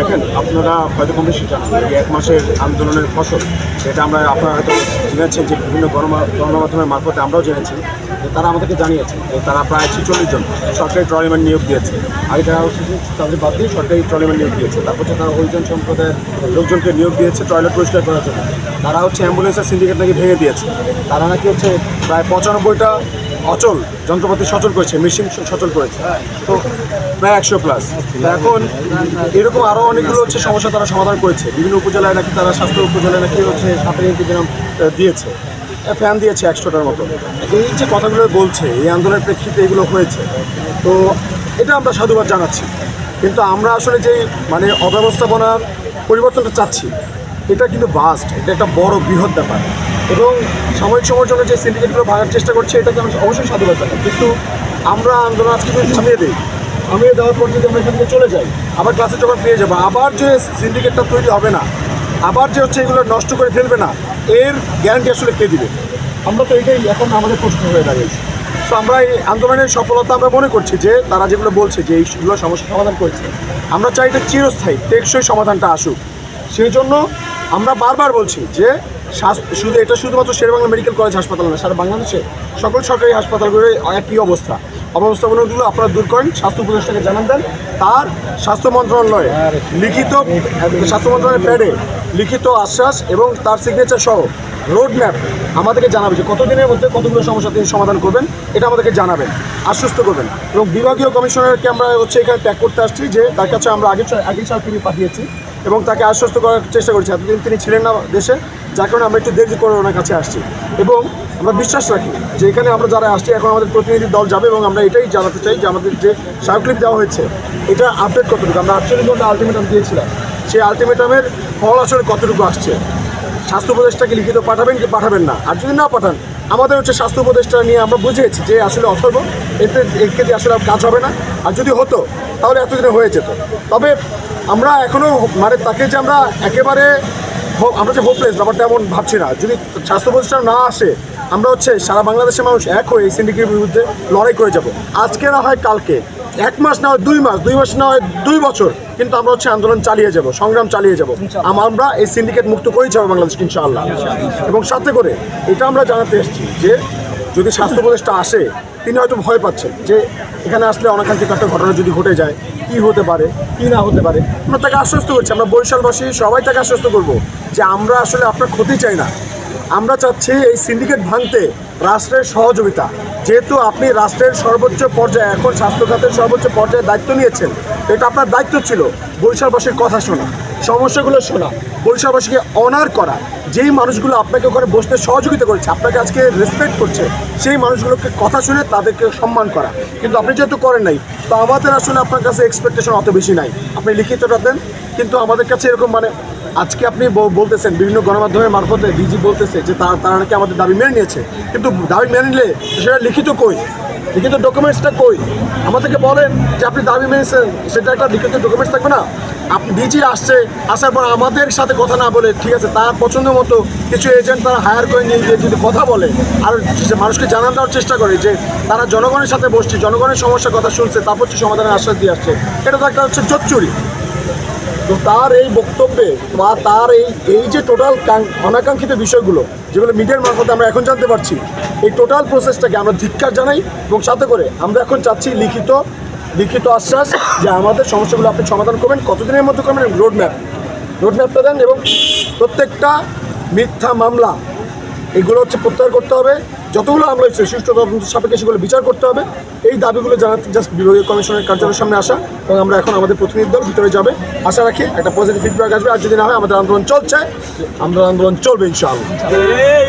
দেখেন, আপনারা হয়তো কম বেশি জানেন এক মাসের আন্দোলনের ফসল সেটা আমরা আপনারা হয়তো জেনেছেন যে বিভিন্ন গণমা- গণমাধ্যমের মারফতে আমরাও জেনেছি, যে তারা আমাদেরকে জানিয়েছে যে তারা প্রায় ছেচল্লিশ জন সরকারি ট্রলিম্যান নিয়োগ দিয়েছে। আগে তারা হচ্ছে তাদের বাদ দিয়ে সরকারি ট্রলিম্যান নিয়োগ দিয়েছে। তারপর তারা ওইজন সম্প্রদায়ের লোকজনকে নিয়োগ দিয়েছে টয়লেট পরিষ্কার করার জন্য। তারা হচ্ছে অ্যাম্বুলেন্সের সিন্ডিকেট নাকি ভেঙে দিয়েছে। তারা নাকি হচ্ছে প্রায় পঁচানব্বইটা অচল যন্ত্রপাতি সচল করেছে মেশিন সচল করেছে। তো প্রায় একশো প্লাস এখন এরকম আরও অনেকগুলো হচ্ছে সমস্যা তারা সমাধান করেছে। বিভিন্ন উপজেলায় নাকি তারা স্বাস্থ্য উপজেলায় নাকি হচ্ছে সাঁতার ইন্তজাম দিয়েছে। ফ্যান দিয়েছে একশোটার মতো। এই যে কথাগুলো বলছে, এই আন্দোলনের প্রেক্ষিতে এগুলো হয়েছে, তো এটা আমরা সাধুবাদ জানাচ্ছি। কিন্তু আমরা আসলে যে মানে অব্যবস্থাপনার পরিবর্তনটা চাচ্ছি, এটা কিন্তু বাস্ট এটা একটা বড় বৃহৎ ব্যাপার। এবং সাময়িক সময়ের জন্য যে সিন্ডিকেটগুলো ভাঙার চেষ্টা করছে, এটাকে আমি অবশ্যই সাধুবাদ জানাই। কিন্তু আমরা আন্দোলন আজকে যদি থামিয়ে দিই, থামিয়ে দেওয়ার পর যদি আমরা এখান থেকে চলে যাই, আবার ক্লাসে যখন ফিরে যাব, আবার যে সিন্ডিকেটটা তৈরি হবে না, আবার যে হচ্ছে এগুলো নষ্ট করে ফেলবে না, এর গ্যারান্টি আসলে কে দিবে? আমরা তো এটাই এখন আমাদের প্রশ্ন হয়ে দাঁড়িয়েছে। সো আমরা এই আন্দোলনের সফলতা আমরা মনে করছি যে, তারা যেগুলো বলছে যে, এইগুলো সমস্যা সমাধান করেছে, আমরা চাই এটা চিরস্থায়ী, টেকসই সমাধানটা আসুক। সেই জন্য আমরা বারবার বলছি যে শুধু এটা শুধুমাত্র শেরবাংলা মেডিকেল কলেজ হাসপাতাল না, সারা বাংলাদেশে সকল সরকারি হাসপাতালগুলো একই অবস্থা? অবস্থাগুলো আপনারা দূর করেন, স্বাস্থ্য উপদেষ্টাকে জানান দেন। তার স্বাস্থ্য মন্ত্রণালয়ে লিখিত, স্বাস্থ্য মন্ত্রণালয়ের প্যাডে লিখিত আশ্বাস এবং তার সিগনেচার সহ রোড ম্যাপ আমাদেরকে জানাবে যে কতদিনের মধ্যে কতগুলো সমস্যা তিনি সমাধান করবেন, এটা আমাদেরকে জানাবেন, আশ্বস্ত করবেন। এবং বিভাগীয় কমিশনারকে আমরা হচ্ছে এখানে ত্যাগ করতে আসছি যে তার কাছে আমরা আগে আগে সাল তিনি পাঠিয়েছি এবং তাকে আশ্বস্ত করার চেষ্টা করেছি। এতদিন তিনি ছিলেন না দেশে যার কারণে আমরা একটু দেরি করে ওনার কাছে আসছি। এবং আমরা বিশ্বাস রাখি যে এখানে আমরা যারা আসছি, এখন আমাদের প্রতিনিধি দল যাবে এবং আমরা এটাই জানাতে চাই যে আমাদের যে সার্কুলিপ দেওয়া হয়েছে, এটা আপডেট কতটুকু? আমরা আটচল্লিশ ঘণ্টা আলটিমেটাম দিয়েছিলাম। সেই আলটিমেটামের ফল আসলে কতটুকু আসছে? স্বাস্থ্য উপদেষ্টাকে লিখিত পাঠাবেন কি পাঠাবেন না? আর যদি না পাঠান, আমাদের হচ্ছে স্বাস্থ্য উপদেষ্টা নিয়ে আমরা বুঝেছি যে আসলে অথর্ব, এতে একে দিয়ে আসলে কাজ হবে না। আর যদি হতো, তাহলে এতদিনে হয়ে যেত। তবে আমরা এখনও মানে তাকে যে আমরা একেবারে আমরা যে হোপলেস ব্যাপারটা এমন ভাবছি না। যদি স্বাস্থ্য প্রতিষ্ঠান না আসে, আমরা হচ্ছে সারা বাংলাদেশের মানুষ এক হয়ে এই সিন্ডিকেটের বিরুদ্ধে লড়াই করে যাব। আজকে না হয় কালকে। এক মাস না হয় দুই মাস দুই মাস না হয় দুই বছর কিন্তু আমরা হচ্ছে আন্দোলন চালিয়ে যাব, সংগ্রাম চালিয়ে যাব। আম- আমরা এই সিন্ডিকেট মুক্ত করেই যাব বাংলাদেশ ইনশাআল্লাহ। এবং সাথে করে এটা আমরা জানাতে এসেছি যে যদি স্বাস্থ্য উপদেষ্টা আসে, তিনি হয়তো ভয় পাচ্ছেন যে এখানে আসলে অনাকাঙ্ক্ষিত একটা ঘটনা যদি ঘটে যায়, কি হতে পারে, কি না হতে পারে? আমরা তাকে আশ্বস্ত করছি, আমরা বরিশালবাসী, সবাই তাকে আশ্বস্ত করব যে আমরা আসলে আপনার ক্ষতি চাই না। আমরা চাচ্ছি এই সিন্ডিকেট ভাঙতে রাষ্ট্রের সহযোগিতা। যেহেতু আপনি রাষ্ট্রের সর্বোচ্চ পর্যায়ে, এখন স্বাস্থ্য খাতের সর্বোচ্চ পর্যায়ে দায়িত্ব নিয়েছেন এটা আপনার দায়িত্ব ছিল। বরিশালবাসীর কথা শোনা। সমস্যাগুলো শোনা। বরিশালবাসীকে অনার করা। যেই মানুষগুলো আপনাকে ওখানে বসতে সহযোগিতা করেছে, আপনাকে আজকে রেসপেক্ট করছে, সেই মানুষগুলোকে কথা শুনে তাদেরকে সম্মান করা। কিন্তু আপনি যেহেতু করেন নাই, তো আমাদের আসলে আপনার কাছে এক্সপেকটেশন অত বেশি নাই। আপনি লিখিতটা দেন, কিন্তু আমাদের কাছে এরকম মানে আজকে আপনি বলতেছেন, বিভিন্ন গণমাধ্যমের মারফতে ডিজি বলতেছে যে তারা তারা নাকি আমাদের দাবি মেনে নিয়েছে। কিন্তু দাবি মেনে নিলে সেটা লিখিত কই? লিখিত ডকুমেন্টসটা কই? আমাদেরকে বলেন যে আপনি দাবি মেনেছেন, সেটা একটা লিখিত ডকুমেন্টস থাকবে না? ডিজি আসছে, আসার পর আমাদের সাথে কথা না বলে, ঠিক আছে, তার পছন্দ মতো কিছু এজেন্ট তারা হায়ার করে নিয়ে গিয়ে যদি কথা বলে, আর মানুষকে জানান দেওয়ার চেষ্টা করে যে তারা জনগণের সাথে বসছে, জনগণের সমস্যার কথা শুনছে, তারপর হচ্ছে সমাধানের আশ্বাস দিয়ে আসছে, এটা তো একটা হচ্ছে জোচ্চুরি তো তার এই বক্তব্যে বা তার এই এই যে টোটাল অনাকাঙ্ক্ষিত বিষয়গুলো, যেগুলো মিডিয়ার মারফতে আমরা এখন জানতে পারছি, এই টোটাল প্রসেসটাকে আমরা ধিক্কার জানাই এবং সাথে করে আমরা এখন চাচ্ছি লিখিত লিখিত আশ্বাস যে আমাদের সমস্যাগুলো আপনি সমাধান করবেন, কতদিনের মধ্যে করবেন রোড ম্যাপ রোড ম্যাপটা দেন এবং প্রত্যেকটা মিথ্যা মামলা, এগুলো হচ্ছে প্রত্যাহার করতে হবে। যতগুলো আমরা হচ্ছে সুষ্ঠু তদন্ত সাপেক্ষে সেগুলো বিচার করতে হবে। এই দাবিগুলো জানাতে জাস্ট বিভাগীয় কমিশনের কার্যালয়ের সামনে আসা এবং আমরা এখন আমাদের প্রতিনিধি দল ভিতরে যাবে। আশা রাখি একটা পজিটিভ ফিডব্যাক আসবে। আর যদি না হয়, আমাদের আন্দোলন চলছে। আমাদের আন্দোলন চলবে, ইনশাআল্লাহ। এই